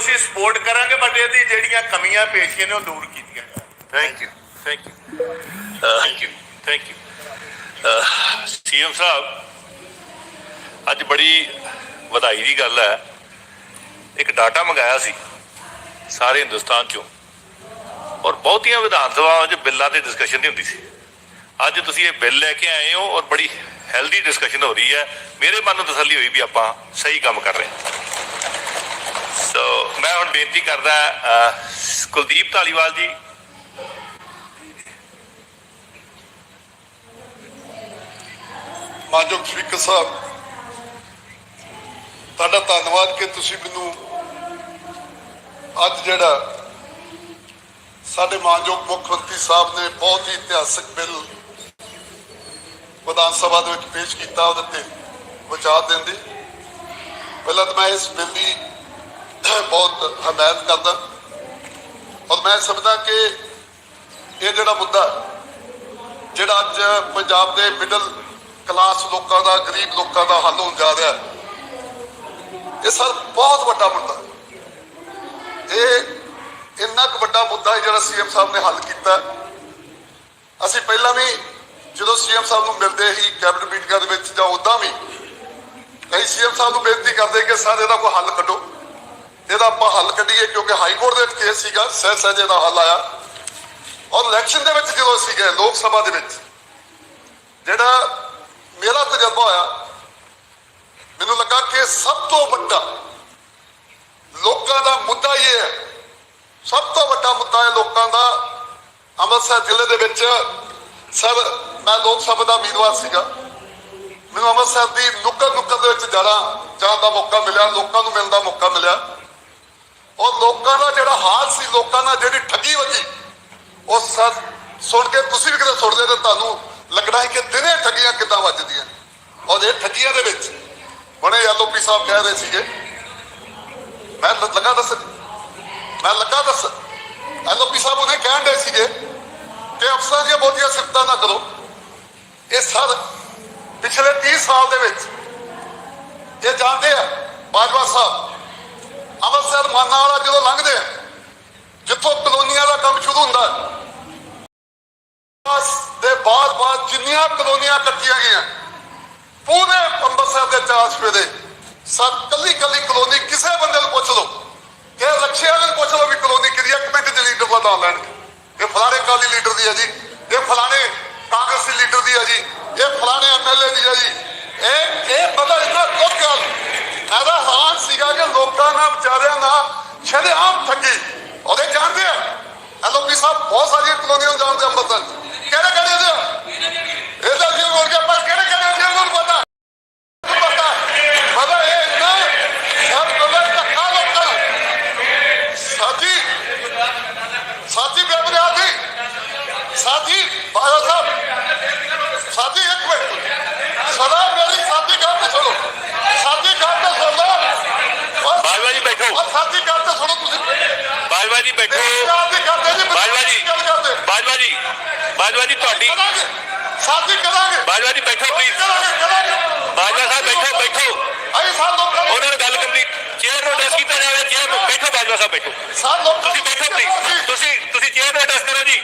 ਅਸੀਂ ਸਪੋਰਟ ਕਰਾਂਗੇ ਬਟ ਇਹਦੀ ਜਿਹੜੀਆਂ ਕਮੀਆਂ ਪੇਸ਼ੀਆਂ ਨੇ ਉਹ ਦੂਰ ਕੀਤੀਆਂ thank you thank you thank you thank you CM ਸਾਹਿਬ ਅੱਜ ਬੜੀ ਵਧਾਈ ਦੀ ਗੱਲ ਹੈ। ਇੱਕ ਡਾਟਾ ਮੰਗਾਇਆ ਸੀ ਸਾਰੇ ਹਿੰਦੁਸਤਾਨ ਚੋਂ। ਔਰ ਬਹੁਤੀਆਂ ਵਿਧਾਨ ਸਭਾਵਾਂ 'ਚ ਬਿੱਲਾਂ ਤੇ ਡਿਸਕਸ਼ਨ ਨਹੀਂ ਹੁੰਦੀ ਸੀ। ਅੱਜ ਤੁਸੀਂ ਇਹ ਬਿੱਲ ਲੈ ਕੇ ਆਏ ਹੋ ਔਰ ਬੜੀ ਹੈਲਦੀ ਡਿਸਕਸ਼ਨ ਹੋ ਰਹੀ ਹੈ। ਮੇਰੇ ਮਨ ਨੂੰ ਤਸੱਲੀ ਹੋਈ ਵੀ ਆਪਾਂ ਸਹੀ ਕੰਮ ਕਰ ਰਹੇ ਹਾਂ। ਬੇਨਤੀ ਕਰਦਾ ਕੁਲਦੀਪ ਧਾਲੀਵਾਲ ਜੀ। ਮਾਨਯੋਗ ਸਪੀਕਰ ਸਾਹਿਬ, ਤੁਹਾਡਾ ਧੰਨਵਾਦ ਕਿ ਤੁਸੀਂ ਮੈਨੂੰ ਅੱਜ ਜਿਹੜਾ ਸਾਡੇ ਮਾਨਯੋਗ ਮੁੱਖ ਮੰਤਰੀ ਸਾਹਿਬ ਨੇ ਬਹੁਤ ਹੀ ਇਤਿਹਾਸਕ ਬਿੱਲ ਵਿਧਾਨ ਸਭਾ ਦੇ ਵਿੱਚ ਪੇਸ਼ ਕੀਤਾ, ਉਹਦੇ ਤੇ ਵਿਚਾਰ ਦੇਣ ਦੀ ਪਹਿਲਾਂ ਤਾਂ ਮੈਂ ਇਸ ਬਿੱਲ ਦੀ ਬਹੁਤ ਹਮਾਇਤ ਕਰਦਾ। ਔਰ ਮੈਂ ਸਮਝਦਾ ਕਿ ਇਹ ਜਿਹੜਾ ਮੁੱਦਾ ਜਿਹੜਾ ਅੱਜ ਪੰਜਾਬ ਦੇ ਮਿਡਲ ਕਲਾਸ ਲੋਕਾਂ ਦਾ, ਗਰੀਬ ਲੋਕਾਂ ਦਾ ਹੱਲ ਹੋਣ ਜਾ ਰਿਹਾ ਇਹ ਸਰ ਬਹੁਤ ਵੱਡਾ ਮੁੱਦਾ ਇਹ ਇੰਨਾ ਕੁ ਵੱਡਾ ਮੁੱਦਾ ਹੈ ਜਿਹੜਾ ਸੀਐਮ ਸਾਹਿਬ ਨੇ ਹੱਲ ਕੀਤਾ ਅਸੀਂ ਪਹਿਲਾਂ ਵੀ ਜਦੋਂ ਸੀਐਮ ਸਾਹਿਬ ਨੂੰ ਮਿਲਦੇ ਸੀ ਕੈਬਨਿਟ ਮੀਟਿੰਗਾਂ ਦੇ ਵਿੱਚ ਜਾਂ ਉਦਾਂ ਵੀ, ਅਸੀਂ ਸੀਐਮ ਸਾਹਿਬ ਨੂੰ ਬੇਨਤੀ ਕਰਦੇ ਕਿ ਸਰ ਇਹਦਾ ਕੋਈ ਹੱਲ ਕੱਢੋ। ਇਹਦਾ ਆਪਾਂ ਹੱਲ ਕੱਢੀਏ ਕਿਉਂਕਿ ਹਾਈ ਕੋਰਟ ਦੇ ਵਿੱਚ ਕੇਸ ਸੀਗਾ, ਸਹਿ ਸਹਿਜੇ ਦਾ ਹੱਲ ਆਇਆ। ਔਰ ਇਲੈਕਸ਼ਨ ਦੇ ਵਿੱਚ ਜਦੋਂ ਅਸੀਂ ਗਏ, ਲੋਕ ਸਭਾ ਦੇ ਵਿੱਚ, ਜਿਹੜਾ ਮੇਰਾ ਤਜਰਬਾ ਹੋਇਆ, ਮੈਨੂੰ ਲੱਗਾ ਕਿ ਸਭ ਤੋਂ ਵੱਡਾ ਲੋਕਾਂ ਦਾ ਮੁੱਦਾ ਇਹ ਹੈ। ਸਭ ਤੋਂ ਵੱਡਾ ਮੁੱਦਾ ਹੈ ਲੋਕਾਂ ਦਾ ਅੰਮ੍ਰਿਤਸਰ ਜ਼ਿਲ੍ਹੇ ਦੇ ਵਿੱਚ ਸਰ ਮੈਂ ਲੋਕ ਸਭਾ ਦਾ ਉਮੀਦਵਾਰ ਸੀਗਾ। ਮੈਨੂੰ ਅੰਮ੍ਰਿਤਸਰ ਦੀ ਨੁੱਕਰ ਨੁੱਕਰ ਦੇ ਵਿੱਚ ਜਾਣਾ, ਜਾਣ ਦਾ ਮੌਕਾ ਮਿਲਿਆ, ਲੋਕਾਂ ਨੂੰ ਮਿਲਣ ਦਾ ਮੌਕਾ ਮਿਲਿਆ। ਔਰ ਲੋਕਾਂ ਦਾ ਜਿਹੜਾ ਹਾਲ ਸੀ, ਲੋਕਾਂ ਨਾਲ ਜਿਹੜੀ ਠੱਗੀ ਵੱਜੀ, ਉਹ ਸਰ ਸੁਣ ਕੇ ਤੁਸੀਂ ਵੀ ਕਿਤੇ ਸੁਣਦੇ ਤੇ ਤੁਹਾਨੂੰ ਲੱਗਣਾ ਹੈ ਕਿ ਦਿਨੇ ਠੱਗੀਆਂ ਕਿੱਦਾਂ ਵੱਜਦੀਆਂ। ਔਰ ਇਹ ਠੱਗੀਆਂ ਦੇ ਵਿੱਚ, ਹੁਣੇ ਐਲਓਪੀ ਸਾਹਿਬ ਕਹਿ ਰਹੇ ਸੀਗੇ। ਮੈਂ ਲੱਗਾ ਦੱਸ, ਮੈਂ ਲੱਗਾ ਦੱਸ। ਐਲਓਪੀ ਸਾਹਿਬ ਉਹਨੇ ਕਹਿਣ ਦੇ ਸੀਗੇ ਕਿ ਅਫਸਰਾਂ ਦੀਆਂ ਬਹੁਤੀਆਂ ਸਿਫਤਾਂ ਨਾ ਕਰੋ। ਇਹ ਸਰ ਪਿਛਲੇ 30 ਸਾਲ ਦੇ ਵਿੱਚ, ਇਹ ਜਾਣਦੇ ਆ, ਬਾਜਵਾ ਸਾਹਿਬ ਅੰਮ੍ਰਿਤਸਰ ਮਾਨਾ ਵਾਲਾ ਜਦੋਂ ਲੰਘਦੇ ਆ, ਜਿੱਥੋਂ ਕਲੋਨੀਆਂ ਦਾ ਕੰਮ ਸ਼ੁਰੂ ਹੁੰਦਾ। ਦੇ ਬਾਅਦ ਬਾਅਦ ਜਿੰਨੀਆਂ ਕਲੋਨੀਆਂ ਕੱਟੀਆਂ ਗਈਆਂ, ਪੂਰੇ ਅੰਮ੍ਰਿਤਸਰ ਦੇ ਚਾਰ ਸਵੇਰੇ ਸਰ ਕੱਲੀ ਕੱਲੀ ਕਲੋਨੀ, ਕਿਸੇ ਬੰਦੇ ਨੂੰ ਪੁੱਛ ਲਓ। ਕਿ ਰੱਖਿਆ ਨੂੰ ਪੁੱਛ ਲਓ ਵੀ ਕਲੋਨੀ ਕਿਹਦੀ ਹੈ ਇੱਕ ਮਿੰਟ ਚ ਲੀਡਰ ਬਤਾ ਲੈਣਗੇ। ਇਹ ਫਲਾਣੇ ਕਾਲੀ ਲੀਡਰ ਦੀ ਹੈ ਜੀ, ਇਹ ਫਲਾਣੇ ਕਾਂਗਰਸੀ ਲੀਡਰ ਦੀ ਹੈ ਜੀ, ਇਹ ਫਲਾਣੇ ਐਮਐਲਏ ਦੀ ਹੈ ਜੀ। ਇਹ ਇਹ ਪਤਾ ਇੰਨਾ ਦੁੱਖ ਗੱਲ ਇਹਦਾ ਹਾਲ ਸੀਗਾ ਕਿ ਲੋਕਾਂ ਨਾਲ ਵਿਚਾਰਿਆਂ ਨਾਲ ਸ਼ਰੇਆਮ ਠੱਗੀ ਉਹਦੇ ਜਾਣਦੇ ਆ ਐਲਓਪੀ ਸਾਹਿਬ, ਬਹੁਤ ਸਾਰੀਆਂ ਕਲੋਨੀਆਂ ਨੂੰ ਜਾਣਦੇ ਆ ਅੰਮ੍ਰਿਤਸਰ 'ਚ। ਕਿਹੜੇ ਕਿਹੜੇ ਦੇ ਆ? ਇਹਦਾ ਜੀ ਹੋਰ ਕੇ ਪਰ ਕਿਹੜੇ ਕਿਹੜੇ ਦੇ ਉਹਨਾਂ ਨੂੰ ਪਤਾ ਪਤਾ ਪਤਾ ਇਹ ਨਾ ਸਭ ਗਲਤ ਧੱਕਾ ਲੋਕਾਂ ਨੂੰ। ਸਾਥੀ ਸਾਥੀ ਬੇਬਰਿਆ ਜੀ ਸਾਥੀ ਬਾਇਆ ਸਾਹਿਬ, ਸਾਥੀ ਇੱਕ ਮਿੰਟ ਸਦਾ ਮੇਰੀ ਜੀ। ਬਾਜਵਾ ਜੀ ਤੁਹਾਡੀ ਸਾਥੀ ਕਰਾਂਗੇ। ਬਾਜਵਾ ਜੀ ਬੈਠੋ ਪਲੀਜ਼ ਬਾਜਵਾ ਸਾਹਿਬ ਬੈਠੋ ਬੈਠੋ। ਅਸੀਂ ਸਾਲ ਲੋਕਾਂ ਉਹਨਾਂ ਨਾਲ ਗੱਲ ਕਰਨੀ ਚੇਅਰ ਨੂੰ ਅਡਰੈਸ ਕੀਤਾ ਜਾਵੇ ਚੇਅਰ ਨੂੰ ਬੈਠੋ ਬਾਜਵਾ ਸਾਹਿਬ ਬੈਠੋ। ਸਾਲ ਲੋਕਾਂ ਤੁਸੀਂ ਬੈਠੋ ਪਲੀਜ਼ ਤੁਸੀਂ ਤੁਸੀਂ ਚੇਅਰ ਨੂੰ ਅਡਰੈਸ ਕਰੋ ਜੀ।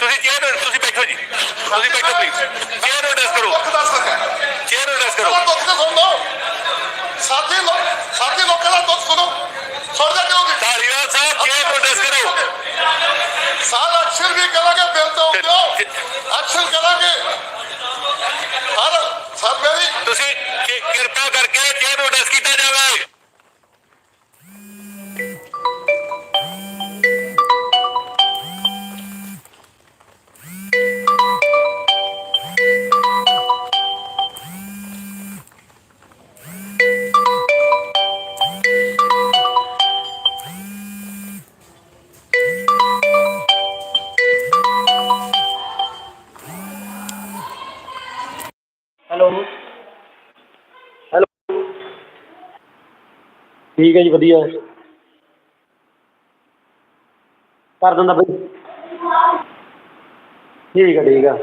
ਤੁਸੀਂ ਚੇਅਰ ਨੂੰ ਤੁਸੀਂ ਬੈਠੋ ਜੀ। ਤੁਸੀਂ ਬੈਠੋ ਪਲੀਜ਼ ਚੇਅਰ ਨੂੰ ਅਡਰੈਸ ਕਰੋ। ਚੇਅਰ ਨੂੰ ਅਡਰੈਸ ਕਰੋ। ਸਾਥੀ ਲੋਕ ਐਕਸ਼ਨ ਕਰਾਂਗੇ। ਹਰ ਸਰ ਮੇਰੀ ਤੁਸੀਂ ਕਿਰਪਾ ਕਰਕੇ ਚੇਅਰ ਹੈਲੋ। ਹੈਲੋ। ਠੀਕ ਹੈ ਜੀ ਵਧੀਆ। ਕਰ ਦਿੰਦਾ ਬਈ। ਠੀਕ ਆ ਠੀਕ ਆ